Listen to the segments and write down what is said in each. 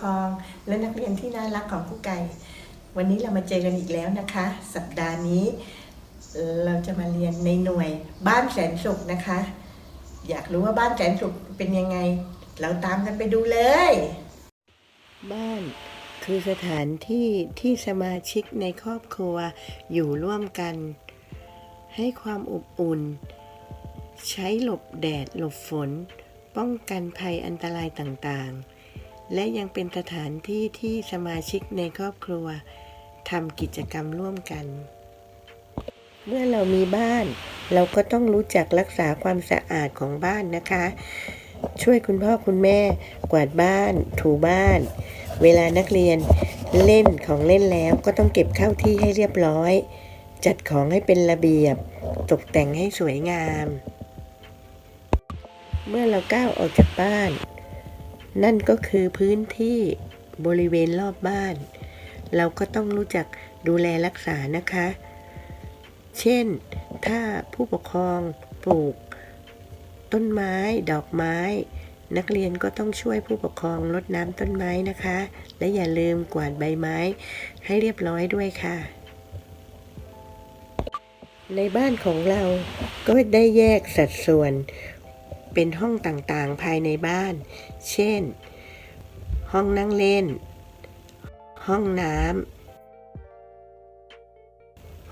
ครอง และนักเรียนที่น่ารักของครูไก่ วันนี้เรามาเจอกันอีกแล้วนะคะ สัปดาห์นี้ เราจะมาเรียนในหน่วยบ้านแสนสุขนะคะ อยากรู้ว่าบ้านแสนสุขเป็นยังไง เราตามกันไปดูเลย บ้านคือสถานที่ที่สมาชิกในครอบครัวอยู่ร่วมกัน ให้ความอบอุ่น ใช้หลบแดดหลบฝนป้องกันภัยอันตรายต่างๆ และยังเป็นสถานที่ที่สมาชิกในครอบครัวทำกิจกรรมร่วมกัน เมื่อเรามีบ้าน เราก็ต้องรู้จักรักษาความสะอาดของบ้านนะคะ ช่วยคุณพ่อคุณแม่ กวาดบ้าน ถูบ้าน เวลานักเรียนเล่นของเล่นแล้วก็ต้องเก็บเข้าที่ให้เรียบร้อย จัดของให้เป็นระเบียบ ตกแต่งให้สวยงาม เมื่อเราก้าวออกจากบ้าน นั่นก็คือพื้นที่บริเวณรอบบ้าน เราก็ต้องรู้จักดูแลรักษานะคะ เช่น ถ้าผู้ปกครองปลูก ต้นไม้ ดอกไม้ นักเรียนก็ต้องช่วยผู้ปกครองรดน้ำต้นไม้นะคะ และอย่าลืมกวาดใบไม้ ให้เรียบร้อยด้วยค่ะ ในบ้านของเราก็ได้แยกสัดส่วน เป็นห้องต่างๆภายในบ้าน เช่น ห้องนั่งเล่น ห้องน้ำ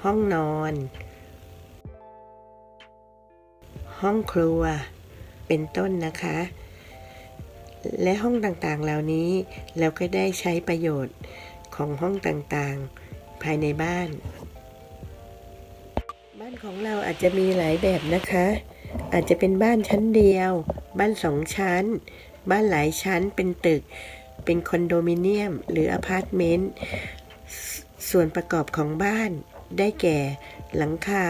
ห้องนอน ห้องครัว เป็นต้นนะคะ และห้องต่างๆเหล่านี้เราก็ได้ใช้ประโยชน์ของห้องต่างๆภายในบ้าน บ้านของเราอาจจะมีหลายแบบนะคะ อาจจะเป็นบ้านชั้นเดียว บ้านสองชั้น บ้านหลายชั้นเป็นตึก เป็นคอนโดมิเนียม หรืออพาร์ตเมนต์ส่วนประกอบของบ้านได้แก่ หลังคา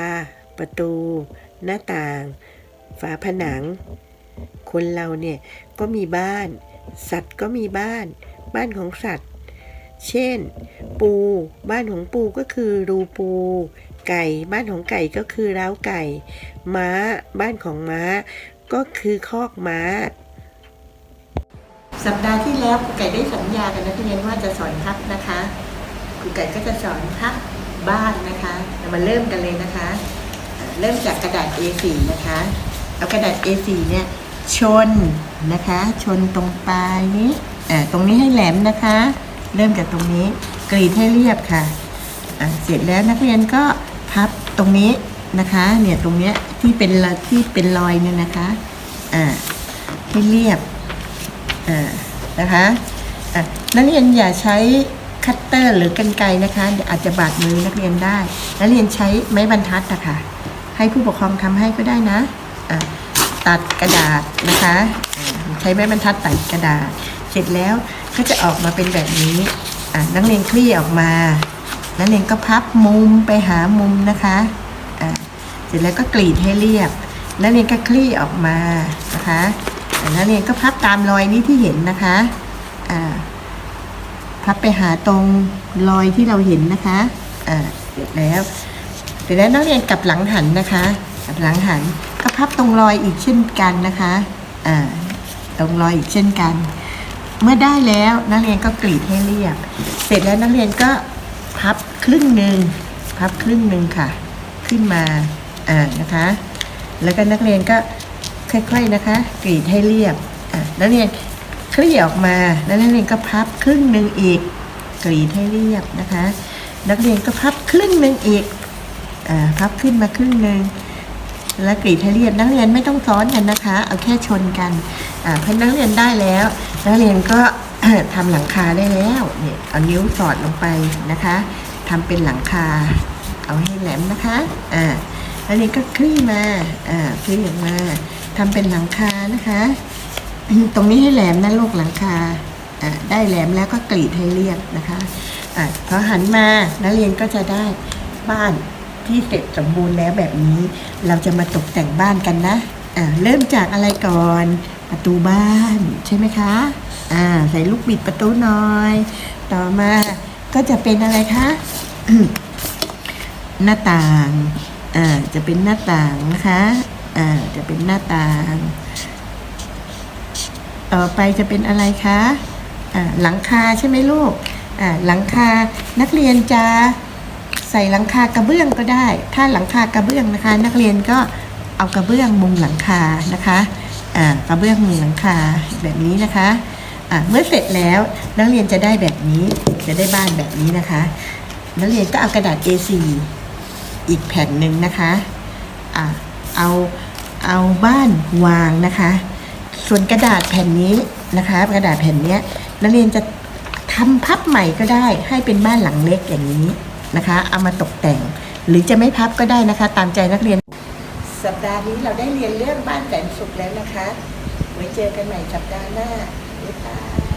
ประตู หน้าต่าง ฝาผนัง คนเราเนี่ยก็มีบ้าน สัตว์ก็มีบ้าน บ้านของสัตว์ เช่น ปู บ้านของปูก็คือรูปู ไก่ บ้านของไก่ก็คือร้าวไก่ ม้า บ้านของม้า ก็คือคอกม้า สัปดาห์ที่แล้วครูไก่ได้สัญญากับนักเรียนว่าจะสอนพับนะคะครูไก่ก็จะสอนพับบ้านนะคะเรามาเริ่มกันเลยนะคะ เริ่มจากกระดาษ A4 นะคะ เอากระดาษ A4 เนี่ยชนนะคะ ชนตรงปลายนี้อ่าตรงนี้ให้แหลมนะคะ เริ่มจากตรงนี้ กรีดให้เรียบค่ะอ่าเสร็จแล้วนักเรียนก็พับตรงนี้นะคะ เนี่ยตรงเนี้ยที่เป็นที่เป็นรอยเนี่ยนะคะอ่าให้เรียบอ่านะคะอะนักเรียนอย่าใช้คัตเตอร์หรือกรรไกรนะคะอาจจะบาดมือนักเรียนได้นักเรียนใช้ไม้บรรทัดนะคะให้ผู้ปกครองทำให้ก็ได้นะอะตัดกระดาษนะคะ ใช้ไม้บรรทัดตัดกระดาษ เสร็จแล้ว ก็จะออกมาเป็นแบบนี้อะนักเรียนคลี่ออกมานักเรียนก็พับมุมไปหามุมนะคะอะเสร็จแล้วก็กรีดให้เรียบนักเรียนก็คลี่ออกมานะคะนักเรียนก็พับตามรอยนี้ที่เห็นนะคะอ่าพับไปหาตรงรอยที่เราเห็นนะคะอ่าเสร็จแล้วเสร็จแล้วนักเรียนกลับหลังหันนะคะกลับหลังหันก็พับตรงรอยอีกเช่นกันนะคะอ่าตรงรอยอีกเช่นกัน เมื่อได้แล้วนักเรียนก็กรีดให้เรียบ เสร็จแล้วนักเรียนก็พับครึ่งหนึ่งพับครึ่งหนึ่งค่ะ ขึ้นมาอ่านะคะ แล้วก็นักเรียนก็ค่อยๆนะคะ กรีดให้เรียบอะนักเรียนคลี่ออกมาแล้วนักเรียนก็พับครึ่งหนึ่งอีก กรีดให้เรียบนะคะ นักเรียนก็พับครึ่งหนึ่งอีกอ่าพับขึ้นมาครึ่งหนึ่งแล้วกรีดให้เรียบนักเรียนไม่ต้องซ้อนกันนะคะ เอาแค่ชนกันอ่าพอนักเรียนได้แล้ว นักเรียนก็ทำหลังคาได้แล้วเนี่ยเอานิ้วสอดลงไปนะคะทำเป็นหลังคา เอาให้แหลมนะคะอ่าอันนี้ก็คลี่มาอ่าคลี่ออกมาทำเป็นหลังคานะคะ ตรงนี้ให้แหลมนะลูกหลังคาอ่าได้แหลมแล้วก็กรีดให้เรียบนะคะอ่าพอหันมานักเรียนก็จะได้บ้านที่เสร็จสมบูรณ์แล้วแบบนี้ เราจะมาตกแต่งบ้านกันนะอ่าเริ่มจากอะไรก่อน ประตูบ้านใช่ไหมคะ อ่า ใส่ลูกบิดประตูหน่อย ต่อมาก็จะเป็นอะไรคะ หน้าต่าง อ่า จะเป็นหน้าต่างนะคะ อ่า จะเป็นหน้าต่าง ต่อไปจะเป็นอะไรคะ อ่า หลังคาใช่ไหมลูก อ่า หลังคา นักเรียนจะใส่หลังคากระเบื้องก็ได้ ถ้าหลังคากระเบื้องนะคะ นักเรียนก็เอากระเบื้องมุงหลังคานะคะ กระเบื้องมุงหลังคาแบบนี้นะคะอ่าเมื่อเสร็จแล้วนักเรียนจะได้แบบนี้จะได้บ้านแบบนี้นะคะ นักเรียนก็เอากระดาษ A4 อีกแผ่นหนึ่งนะคะอ่าเอาเอาบ้านวางนะคะ ส่วนกระดาษแผ่นนี้นะคะ กระดาษแผ่นเนี้ยนักเรียนจะทำพับใหม่ก็ได้ให้เป็นบ้านหลังเล็กอย่างนี้นะคะ เอามาตกแต่ง หรือจะไม่พับก็ได้นะคะ ตามใจนักเรียน สัปดาห์นี้เราได้เรียนเรื่องบ้านแสนสุขแล้วนะคะ ไว้เจอกันใหม่สัปดาห์หน้าบ๊ายบาย